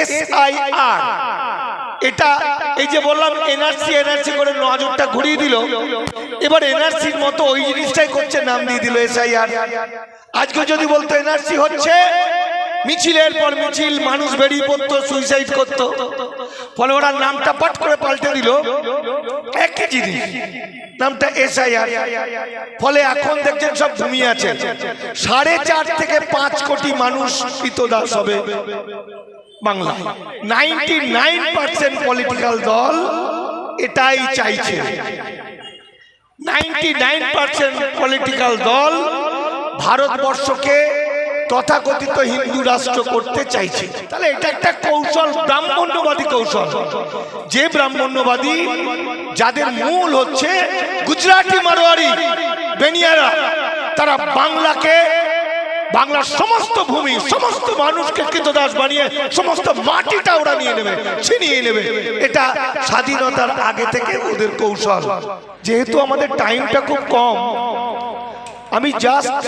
S I এটা এই যে বললাম এনআরসি এনআরসি করে নজরটা ঘুরিয়ে দিল। এবার এনআরসির মতো ওই জিনিসটাই করছে, নাম দিয়ে দিল এসআইআর আজকে যদি বলতো এনআরসি হচ্ছে, মিছিলের পর মিছিল, মানুষ বেরিয়ে পড়তো সুইসাইড করতো। ফলে ওরা নামটা পাট করে পাল্টে দিল। একই জিনিস, নামটা এসআইআর ফলে এখন দেখছেন সব ঘুমিয়ে আছে। সাড়ে চার থেকে পাঁচ কোটি মানুষ কৃতদাস হবে। Bangla. Ninety nine percent political দল এটাই চাইছে। নাইনটি নাইন পার্সেন্ট পলিটিক্যাল দল ভারতবর্ষকে তথাকথিত হিন্দু রাষ্ট্র করতে চাইছে। তাহলে এটা একটা কৌশল ব্রাহ্মণ্যবাদী কৌশল। যে ব্রাহ্মণ্যবাদী যাদের মূল হচ্ছে গুজরাটি মারোয়ারি বেনিয়ারা তারা বাংলাকে বাংলার সমস্ত ভূমি, সমস্ত মানুষকে কৃতদাস বানিয়ে, সমস্ত মাটিটা ওরা নিয়ে নেবে, ছিনিয়ে নেবে। এটা স্বাধীনতার আগে থেকে ওদের কৌশল। যেহেতু আমাদের টাইমটা খুব কম, আমি জাস্ট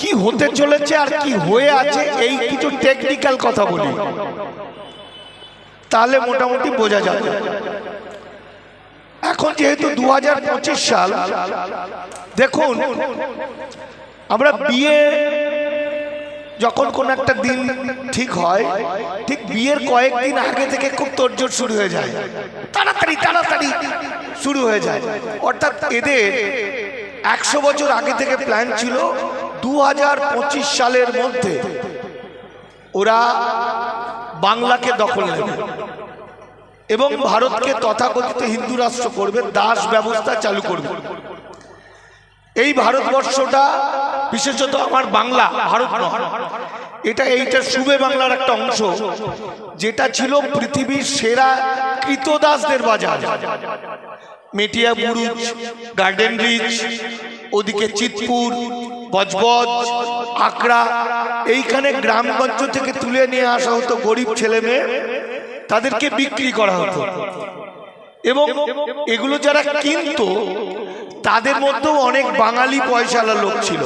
কি হতে চলেছে আর কি হয়ে আছে এই কিছু টেকনিক্যাল কথা বলি। তাহলে মোটামুটি বোঝা যাবে। এখন যেহেতু দু হাজার পঁচিশ সাল, দেখুন, আমরা বিয়ে যখন কোন একটা দিন ঠিক হয়, ঠিক বিয়ের কয়েকদিন আগে থেকে খুব তোড়জোড় শুরু হয়ে যায়। তাড়াতাড়ি তাড়াতাড়ি শুরু হয়ে যায়। অর্থাৎ এদের একশো বছর আগে থেকে প্ল্যান ছিল দু হাজার পঁচিশ সালের মধ্যে ওরা বাংলাকে দখল নেবে এবং ভারতকে তথাকথিত হিন্দু রাষ্ট্র করবে, দাস ব্যবস্থা চালু করবে। এই ভারতবর্ষটা, বিশেষত আমার বাংলা, ভারত এটা এইটা সুবে বাংলার একটা অংশ, যেটা ছিল পৃথিবীর সেরা কৃতদাসদের বাজার। মেটিয়া বুরুজ, গার্ডেন রিচ, ওদিকে চিতপুর, বজবজ আকড়া এইখানে গ্রামগঞ্জ থেকে তুলে নিয়ে আসা হতো গরিব ছেলে মেয়ে তাদেরকে বিক্রি করা হতো। এবং এগুলো যারা কিনতো তাদের মধ্যেও অনেক বাঙালি পয়সালা লোক ছিল।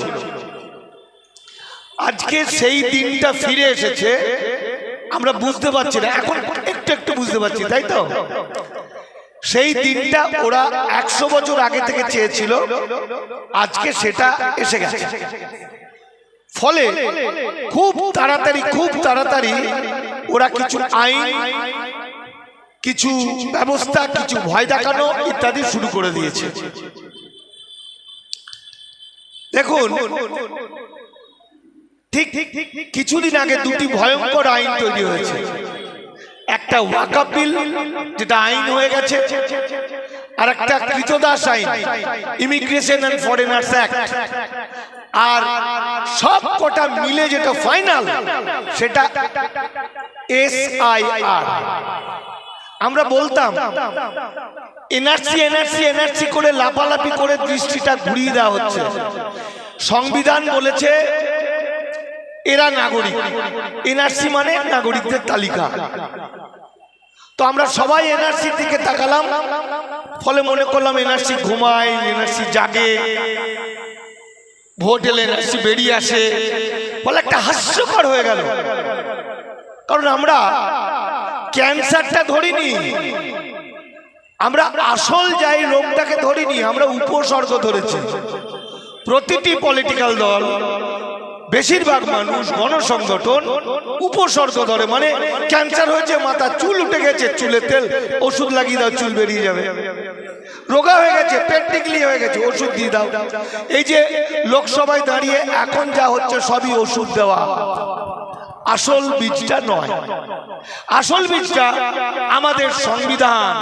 আজকে সেই দিনটা ফিরে এসেছে, আমরা বুঝতে পারছি না। এখন একটু একটু বুঝতে পারছি, তাই তো? সেই দিনটা ওরা একশো বছর আগে থেকে চেয়েছিল, আজকে সেটা এসে গেছে। ফলে খুব তাড়াতাড়ি খুব তাড়াতাড়ি ওরা কিছু আইন, কিছু ব্যবস্থা, কিছু ভয় দেখানো ইত্যাদি শুরু করে দিয়েছে। দেখুন ঠিক ঠিক ঠিক কিছুদিন আগে দুটি ভয়ঙ্কর আইন তৈরি হয়েছে। একটা ওয়াকাপ বিল যেটা আইন হয়ে গেছে আর একটা কৃতদাস আইন ইমিগ্রেশন অ্যান্ড ফরেনার্স অ্যাক্ট আর সব কটা মিলে যেটা ফাইনাল সেটা এস আই আর আমরা বলতাম এনআরসি এনআরসি এনআরসি করে লাফালাফি করে দৃষ্টিটা ঘুরিয়ে দেওয়া হচ্ছে। সংবিধান বলেছে এরা নাগরিক। এনআরসি মানে নাগরিকদের তালিকা। তো আমরা সবাই এনআরসির দিকে তাকালাম ফলে মনে করলাম এনআরসি ঘুমায় এনআরসি জাগে ভোট এলে এনআরসি বেরিয়ে আসে ফলে একটা হাস্যকর হয়ে গেল। কারণ আমরা ক্যান্সারটা ধরিনি। আমরা আসল যাই রোগটাকে ধরিনি, আমরা উপসর্গ ধরেছি। প্রতিটি পলিটিক্যাল দল, বেশিরভাগ মানুষ গণসংগঠন উপসর্গ ধরে মানে ক্যান্সার হয়েছে, মাথা চুল উঠে গেছে, চুলে তেল, ওষুধ লাগিয়ে দাও, চুল বেরিয়ে যাবে। রোগা হয়ে গেছে, পেট টিকলি হয়ে গেছে, ওষুধ দিয়ে দাও। এই যে লোকসভায় দাঁড়িয়ে এখন যা হচ্ছে, সবই ওষুধ দেওয়া। আসল বীজটা নয়। আসল বীজটা আমাদের সংবিধান।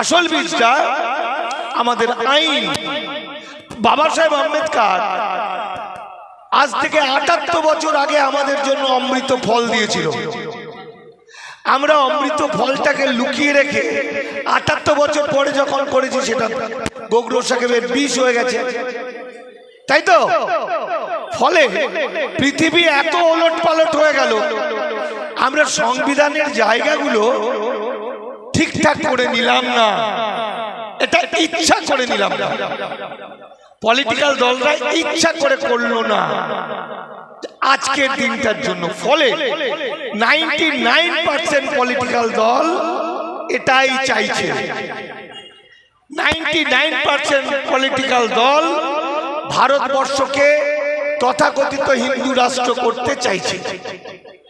আসল বীজটা আমাদের আইন। বাবা সাহেব আম্বেদকর আজ থেকে আটাত্তর বছর আগে আমাদের জন্য অমৃত ফল দিয়েছিল। আমরা অমৃত ফলটাকে লুকিয়ে রেখে আটাত্তর বছর পরে যখন করেছি সেটা গোগ্র সাহেবের বিষ হয়ে গেছে। তাই তো? ফলে পৃথিবী এত ওলট পালট হয়ে গেল। আমরা সংবিধানের জায়গাগুলো ঠিকঠাক করে নিলাম না। এটা ইচ্ছা করে নিলাম না। পলিটিক্যাল দলরা ইচ্ছা করে করল না। আজকের দিনটার জন্য। ফলে নাইনটি নাইন পার্সেন্ট পলিটিক্যাল দল এটাই চাইছে। নাইনটি নাইন পার্সেন্ট পলিটিক্যাল দল ভারতবর্ষকে তথাকথিত হিন্দু রাষ্ট্র করতে চাইছে।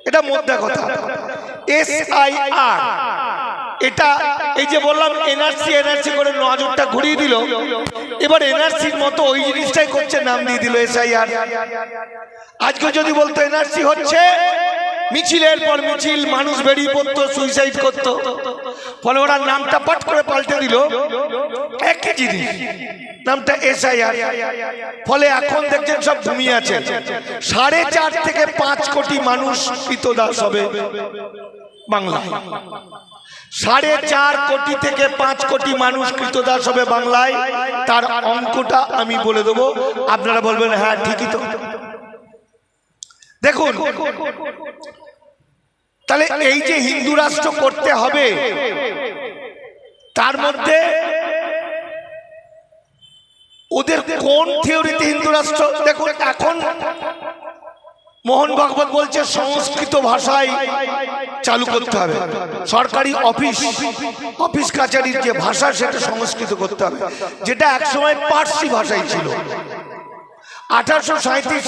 এটা মোদ্দা কথা। এস আই আর এটা এই যে বললাম, এনআরসি এনআরসি করে নজরটা ঘুরিয়ে দিল। এবার এনআরসির মতো ওই জিনিসটাই করছে, নাম দিয়ে দিল এসআইআর আজকে যদি বলতো, এনআরসি হচ্ছে মিছিলের পর মিছিল, মানুষ বেরিয়ে পড়তো সুইসাইড করতো। ফলে ওরা নামটা পাট করে পাল্টে দিল। একই জিনিস নামটা এসআইআর ফলে এখন দেখছেন সব ঘুমিয়ে আছে। সাড়ে চার থেকে পাঁচ কোটি মানুষ কৃতদাস হবে বাংলায়। সাড়ে চার কোটি থেকে পাঁচ কোটি মানুষ কৃতদাস হবে বাংলায়। তার অঙ্কটা আমি বলে দেবো। আপনারা বলবেন হ্যাঁ ঠিকই তো। দেখুন তাহলে এই যে হিন্দু রাষ্ট্র করতে হবে তার মধ্যে ওদের কোন থিওরিতে হিন্দু রাষ্ট্র দেখুন এখন মোহন ভাগবত বলছে সংস্কৃত ভাষায় চালু করতে হবে। সরকারি অফিস অফিস কাছারির যে ভাষা সেটা সংস্কৃত করতে হবে যেটা একসময় পার্সি ভাষাই ছিল। আঠারোশো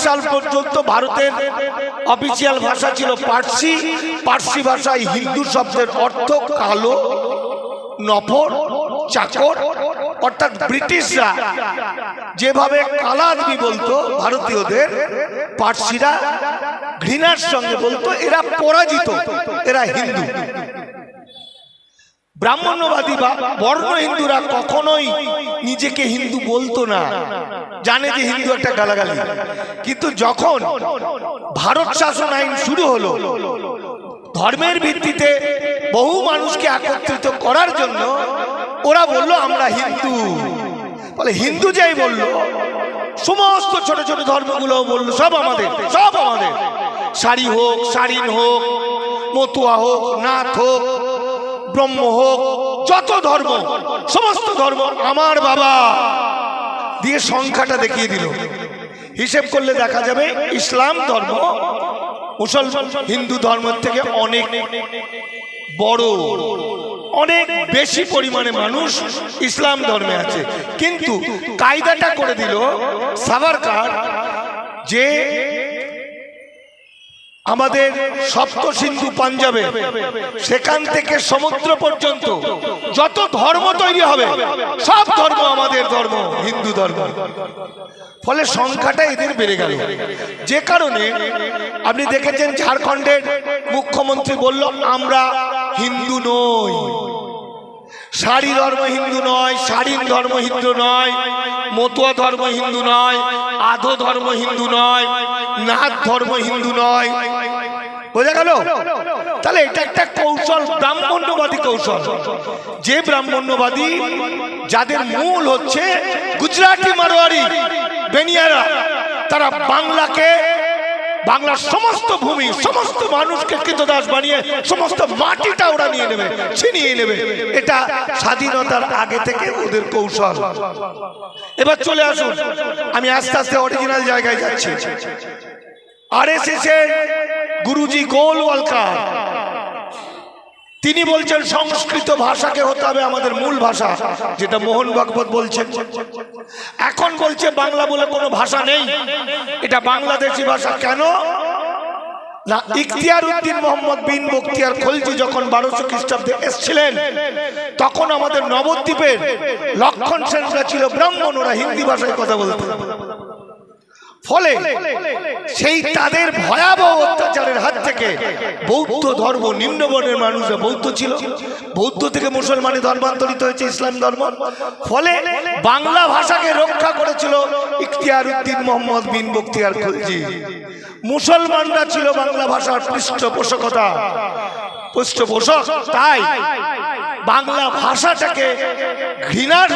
সাল পর্যন্ত ভারতের অফিসিয়াল ভাষা ছিল পার্সি। পার্সি ভাষায় হিন্দু শব্দের অর্থ কালো, নফর, চাকর। অর্থাৎ ব্রিটিশরা যেভাবে কালা আদমি বলতো, ভারতীয়দের, পার্সিরা ঘৃণার সঙ্গে বলতো, এরা পরাজিত, এরা হিন্দু। ব্রাহ্মণ্যবাদী বা বর্ণ হিন্দুরা কখনোই নিজেকে হিন্দু বলতো না। জানে যে হিন্দু একটা গালাগালি। কিন্তু যখন ভারত শাসন আইন শুরু হলো, ধর্মের ভিত্তিতে বহু মানুষকে একত্রিত করার জন্য ওরা বলল, আমরা হিন্দু। বলে, হিন্দু যাই বলল, সমস্ত ছোট ছোট ধর্মগুলো বলল, সব আমাদের সব আমাদের। শাড়ি হোক, শাড়িন হোক, মতুয়া হোক, নাথ হোক ব্রহ্ম হোক, যত ধর্ম, সমস্ত ধর্ম আমার বাবা। দিয়ে সংখ্যাটা দেখিয়ে দিল। হিসেব করলে দেখা যাবে ইসলাম ধর্ম, মুসলমান, হিন্দু ধর্মের থেকে অনেক বড়, অনেক বেশি পরিমাণে মানুষ ইসলাম ধর্মে আছে। কিন্তু কায়দাটা করে দিল সাভারকার যে আমাদের সপ্ত সিন্ধু পাঞ্জাবে, সেখান থেকে সমুদ্র পর্যন্ত যত ধর্ম তৈরি হবে, সব ধর্ম আমাদের ধর্ম, হিন্দু ধর্ম। ফলে সংখ্যাটা এদের বেড়ে গেল। যে কারণে আপনি দেখেছেন ঝাড়খণ্ডের মুখ্যমন্ত্রী বলল, আমরা হিন্দু নই। শাড়ি ধর্ম হিন্দু নয়, শাড়ির ধর্ম হিন্দু নয়, মতুয়া ধর্ম হিন্দু নয়, আধো ধর্ম হিন্দু নয় নাথ ধর্ম হিন্দু নয়। বোঝা গেল? তাহলে এটা একটা কৌশল, ব্রাহ্মণ্যবাদী কৌশল। যে ব্রাহ্মণ্যবাদী, যাদের মূল হচ্ছে গুজরাটি মারোয়ারি, বেনিয়ারা, তারা বাংলাকে, বাংলার সমস্ত ভূমি, সমস্ত মানুষকে কৃতদাস বানিয়ে, সমস্ত মাটিটা ওরা নিয়ে নেবে, ছিনিয়ে নেবে। এটা স্বাধীনতার আগে থেকে ওদের কৌশল। এবার চলে আসুন। আমি আস্তে আস্তে অরিজিনাল জায়গায় যাচ্ছি। আর এস এর গুরুজি গোলওয়ালকার। তিনি বলছেন, সংস্কৃত ভাষাকে হতে হবে আমাদের মূল ভাষা, যেটা মোহন ভাগবত বলছেন। এখন বলছে, বাংলা বলে কোনো ভাষা নেই। এটা বাংলাদেশি ভাষা কেন? না, ইখতিয়ার উদ্দিন মোহাম্মদ বিন বক্তিয়ার খলজি যখন বারোশো খ্রিস্টাব্দে এসছিলেন, তখন আমাদের নবদ্বীপের লক্ষণ সেনরা ছিল ব্রাহ্মণ, ওরা হিন্দি ভাষায় কথা বলতেন। ফলে সেই তাদের ভয়াবহ অত্যাচারের হাত থেকে বৌদ্ধ ধর্ম নিম্নবর্ণের মানুষরা বৌদ্ধ ছিল। বৌদ্ধ থেকে মুসলমানে ধর্মান্তরিত হয়েছে ইসলাম ধর্ম। ফলে বাংলা ভাষাকে রক্ষা করেছিল ইখতিয়ার উদ্দিন মোহাম্মদ বিন বক্তিয়ার খলজি। মুসলমানরা ছিল বাংলা ভাষার পৃষ্ঠপোষকতা। পৃষ্ঠপোষক তাই বাংলা ভাষাটাকে ঘৃণার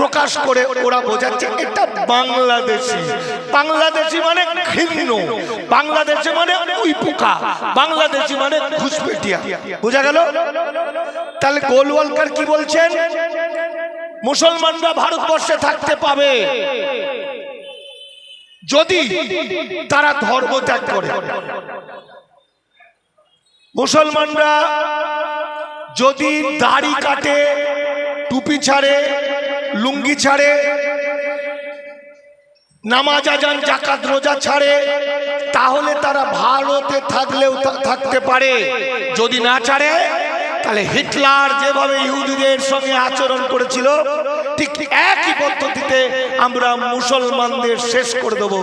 প্রকাশ করে ওরা বোঝাচ্ছে এটা বাংলাদেশি। বাংলাদেশি মানে ঘৃণ্য। বাংলাদেশি মানে উই পোকা। বাংলাদেশি মানে ঘুষপেটিয়া। বোঝা গেল? তাহলে গোলওয়ালকার কি বলছেন? মুসলমানরা ভারতবর্ষে থাকতে পাবে। যদি তারা ধর্ম ত্যাগ করে। মুসলমানরা যদি দাড়ি কাটে, টুপি ছাড়ে লুঙ্গি ছাড়ে, নামাজ আজান, জাকাত, রোজা ছাড়ে, তাহলে তারা ভারতে থাকলেও থাকতে পারে। যদি না ছাড়ে, তাহলে হিটলার যেভাবে ইহুদিদের সঙ্গে আচরণ করেছিল, ঠিক একই পদ্ধতিতে আমরা মুসলমানদের শেষ করে দেবো।